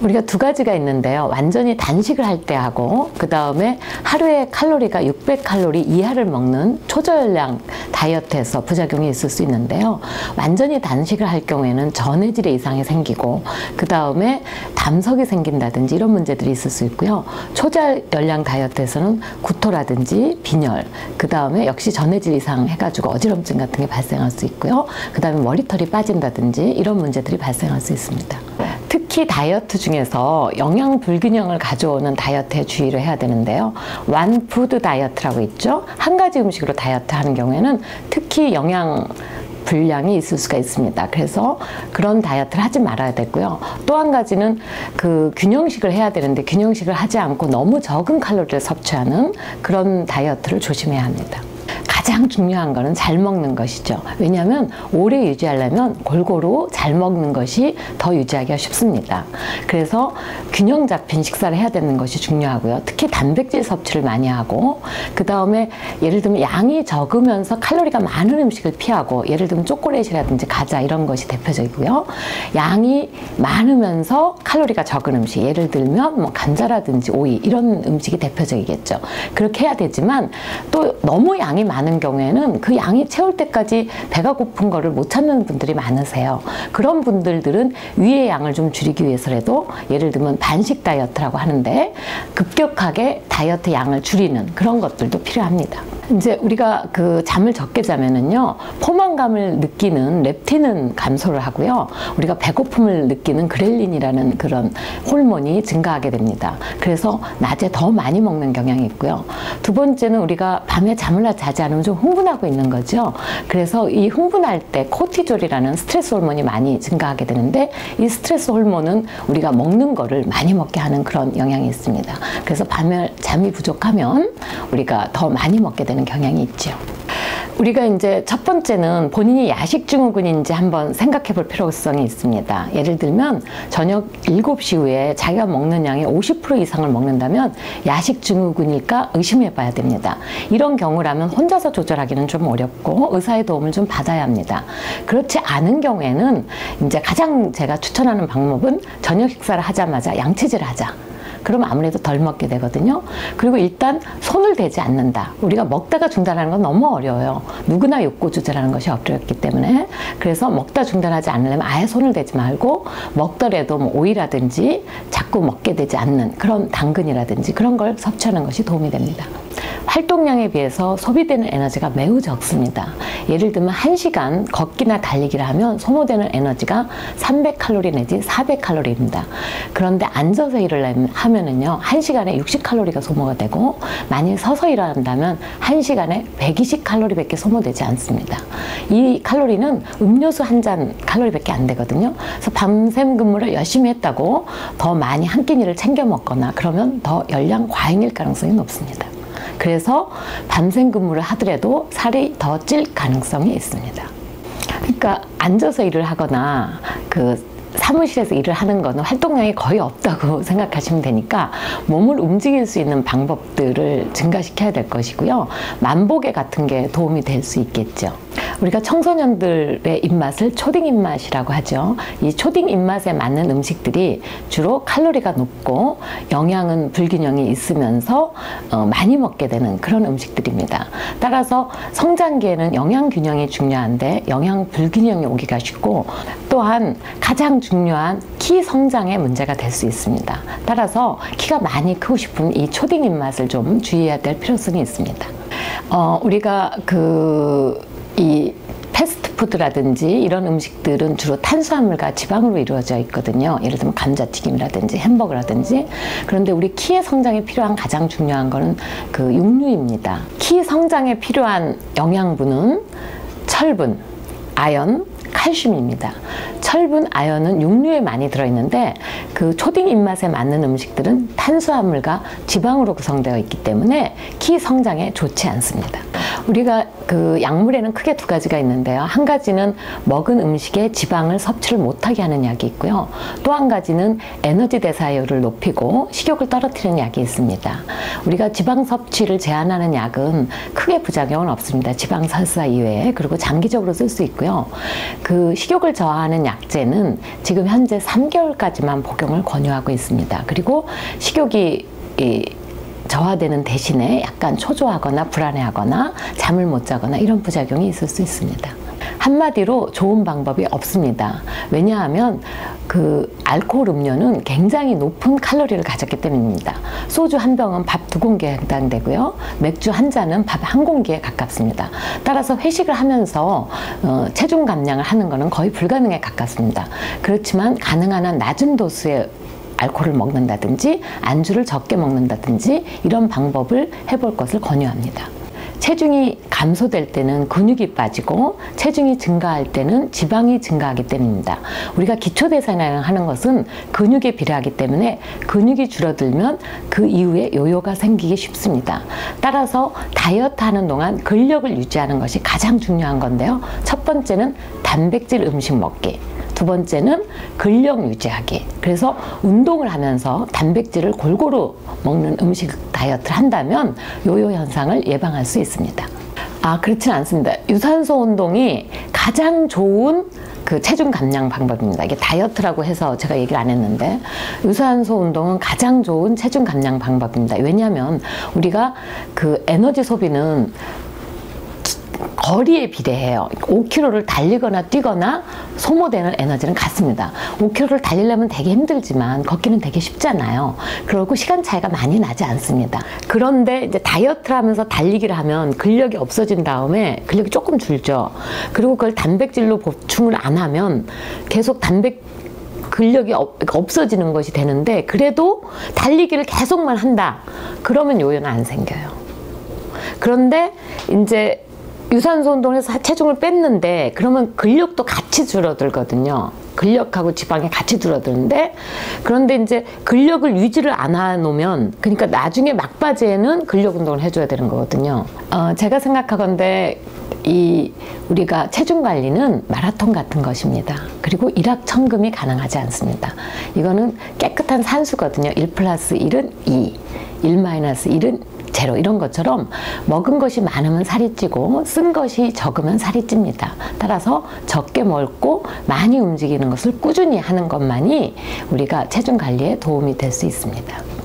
우리가 두 가지가 있는데요. 완전히 단식을 할 때 하고 그 다음에 하루에 칼로리가 600칼로리 이하를 먹는 초저열량 다이어트에서 부작용이 있을 수 있는데요. 완전히 단식을 할 경우에는 전해질의 이상이 생기고 그 다음에 담석이 생긴다든지 이런 문제들이 있을 수 있고요. 초저열량 다이어트에서는 구토라든지 빈혈 그 다음에 역시 전해질 이상 해가지고 어지럼증 같은 게 발생할 수 있고요. 그 다음에 머리털이 빠진다든지 이런 문제들이 발생할 수 있습니다. 특히 다이어트 중에서 영양 불균형을 가져오는 다이어트에 주의를 해야 되는데요. 완 푸드 다이어트라고 있죠. 한 가지 음식으로 다이어트 하는 경우에는 특히 영양 불량이 있을 수가 있습니다. 그래서 그런 다이어트를 하지 말아야 되고요. 또 한 가지는 그 균형식을 해야 되는데 균형식을 하지 않고 너무 적은 칼로리를 섭취하는 그런 다이어트를 조심해야 합니다. 가장 중요한 거는 잘 먹는 것이죠. 왜냐하면 오래 유지하려면 골고루 잘 먹는 것이 더 유지하기가 쉽습니다. 그래서 균형 잡힌 식사를 해야 되는 것이 중요하고요. 특히 단백질 섭취를 많이 하고 그 다음에 예를 들면 양이 적으면서 칼로리가 많은 음식을 피하고 예를 들면 초콜릿이라든지 과자 이런 것이 대표적이고요. 양이 많으면서 칼로리가 적은 음식 예를 들면 뭐 감자라든지 오이 이런 음식이 대표적이겠죠. 그렇게 해야 되지만 또 너무 양이 많은 경우에는 그 양이 채울 때까지 배가 고픈 거를 못 찾는 분들이 많으세요. 그런 분들들은 위의 양을 좀 줄이기 위해서라도 예를 들면 반식 다이어트라고 하는데 급격하게 다이어트 양을 줄이는 그런 것들도 필요합니다. 이제 우리가 그 잠을 적게 자면은요 포만감을 느끼는 렙틴은 감소를 하고요. 우리가 배고픔을 느끼는 그렐린이라는 그런 호르몬이 증가하게 됩니다. 그래서 낮에 더 많이 먹는 경향이 있고요. 두 번째는 우리가 밤에 잠을 자지 않으면 좀 흥분하고 있는 거죠. 그래서 이 흥분할 때 코티졸이라는 스트레스 호르몬이 많이 증가하게 되는데 이 스트레스 호르몬은 우리가 먹는 거를 많이 먹게 하는 그런 영향이 있습니다. 그래서 밤에 잠이 부족하면 우리가 더 많이 먹게 되는 경향이 있죠. 우리가 이제 첫 번째는 본인이 야식 증후군인지 한번 생각해 볼 필요성이 있습니다. 예를 들면 저녁 7시 후에 자기가 먹는 양의 50% 이상을 먹는다면 야식 증후군일까 의심해 봐야 됩니다. 이런 경우라면 혼자서 조절하기는 좀 어렵고 의사의 도움을 좀 받아야 합니다. 그렇지 않은 경우에는 이제 가장 제가 추천하는 방법은 저녁 식사를 하자마자 양치질을 하자. 그러면 아무래도 덜 먹게 되거든요. 그리고 일단 손을 대지 않는다. 우리가 먹다가 중단하는 건 너무 어려워요. 누구나 욕구 조절하는 것이 어렵기 때문에 그래서 먹다 중단하지 않으려면 아예 손을 대지 말고 먹더라도 뭐 오이라든지 자꾸 먹게 되지 않는 그런 당근이라든지 그런 걸 섭취하는 것이 도움이 됩니다. 활동량에 비해서 소비되는 에너지가 매우 적습니다. 예를 들면 1시간 걷기나 달리기를 하면 소모되는 에너지가 300칼로리 내지 400칼로리입니다. 그런데 앉아서 일을 하면은요, 1시간에 60칼로리가 소모가 되고, 만일 서서 일한다면 1시간에 120칼로리밖에 소모되지 않습니다. 이 칼로리는 음료수 한 잔 칼로리밖에 안 되거든요. 그래서 밤샘 근무를 열심히 했다고 더 많이 한 끼니를 챙겨 먹거나 그러면 더 열량 과잉일 가능성이 높습니다. 그래서 밤샘 근무를 하더라도 살이 더 찔 가능성이 있습니다. 그러니까 앉아서 일을 하거나 그 사무실에서 일을 하는 거는 활동량이 거의 없다고 생각하시면 되니까 몸을 움직일 수 있는 방법들을 증가시켜야 될 것이고요. 만보계 같은 게 도움이 될 수 있겠죠. 우리가 청소년들의 입맛을 초딩 입맛이라고 하죠. 이 초딩 입맛에 맞는 음식들이 주로 칼로리가 높고 영양은 불균형이 있으면서 어, 많이 먹게 되는 그런 음식들입니다. 따라서 성장기에는 영양 균형이 중요한데 영양 불균형이 오기가 쉽고 또한 가장 중요한 키 성장에 문제가 될 수 있습니다. 따라서 키가 많이 크고 싶은 이 초딩 입맛을 좀 주의해야 될 필요성이 있습니다. 어, 우리가 그이 패스트푸드라든지 이런 음식들은 주로 탄수화물과 지방으로 이루어져 있거든요. 예를 들면 감자튀김이라든지 햄버거라든지. 그런데 우리 키의 성장에 필요한 가장 중요한 거는 그 육류입니다. 키 성장에 필요한 영양분은 철분, 아연, 칼슘입니다. 철분, 아연은 육류에 많이 들어있는데 그 초딩 입맛에 맞는 음식들은 탄수화물과 지방으로 구성되어 있기 때문에 키 성장에 좋지 않습니다. 우리가 그 약물에는 크게 두 가지가 있는데요. 한 가지는 먹은 음식에 지방을 섭취를 못하게 하는 약이 있고요. 또 한 가지는 에너지 대사율을 높이고 식욕을 떨어뜨리는 약이 있습니다. 우리가 지방 섭취를 제한하는 약은 크게 부작용은 없습니다. 지방 설사 이외에 그리고 장기적으로 쓸 수 있고요. 그 식욕을 저하하는 약제는 지금 현재 3개월까지만 복용을 권유하고 있습니다. 그리고 식욕이 이 저하되는 대신에 약간 초조하거나 불안해하거나 잠을 못 자거나 이런 부작용이 있을 수 있습니다. 한마디로 좋은 방법이 없습니다. 왜냐하면 그 알코올 음료는 굉장히 높은 칼로리를 가졌기 때문입니다. 소주 한 병은 밥 두 공기에 해당되고요. 맥주 한 잔은 밥 한 공기에 가깝습니다. 따라서 회식을 하면서 어, 체중 감량을 하는 것은 거의 불가능에 가깝습니다. 그렇지만 가능한 한 낮은 도수의 알코올을 먹는다든지 안주를 적게 먹는다든지 이런 방법을 해볼 것을 권유합니다. 체중이 감소될 때는 근육이 빠지고 체중이 증가할 때는 지방이 증가하기 때문입니다. 우리가 기초 대사량을 하는 것은 근육에 비례하기 때문에 근육이 줄어들면 그 이후에 요요가 생기기 쉽습니다. 따라서 다이어트 하는 동안 근력을 유지하는 것이 가장 중요한 건데요. 첫 번째는 단백질 음식 먹기. 두 번째는 근력 유지하기. 그래서 운동을 하면서 단백질을 골고루 먹는 음식 다이어트를 한다면 요요 현상을 예방할 수 있습니다. 아, 그렇진 않습니다. 유산소 운동이 가장 좋은 그 체중 감량 방법입니다. 이게 다이어트라고 해서 제가 얘기를 안 했는데 유산소 운동은 가장 좋은 체중 감량 방법입니다. 왜냐하면 우리가 그 에너지 소비는 거리에 비례해요. 5km를 달리거나 뛰거나 소모되는 에너지는 같습니다. 5km를 달리려면 되게 힘들지만 걷기는 되게 쉽잖아요. 그리고 시간 차이가 많이 나지 않습니다. 그런데 이제 다이어트를 하면서 달리기를 하면 근력이 없어진 다음에 근력이 조금 줄죠. 그리고 그걸 단백질로 보충을 안 하면 계속 단백 근력이 없어지는 것이 되는데 그래도 달리기를 계속만 한다. 그러면 요요는 안 생겨요. 그런데 이제 유산소 운동을 해서 체중을 뺐는데 그러면 근력도 같이 줄어들거든요. 근력하고 지방이 같이 줄어드는데 그런데 이제 근력을 유지를 안 해놓으면 그러니까 나중에 막바지에는 근력 운동을 해줘야 되는 거거든요. 어, 제가 생각하건데 이 우리가 체중 관리는 마라톤 같은 것입니다. 그리고 일확천금이 가능하지 않습니다. 이거는 깨끗한 산수거든요. 1 플러스 1은 2, 1 마이너스 1은 제로 이런 것처럼 먹은 것이 많으면 살이 찌고 쓴 것이 적으면 살이 찝니다. 따라서 적게 먹고 많이 움직이는 것을 꾸준히 하는 것만이 우리가 체중 관리에 도움이 될 수 있습니다.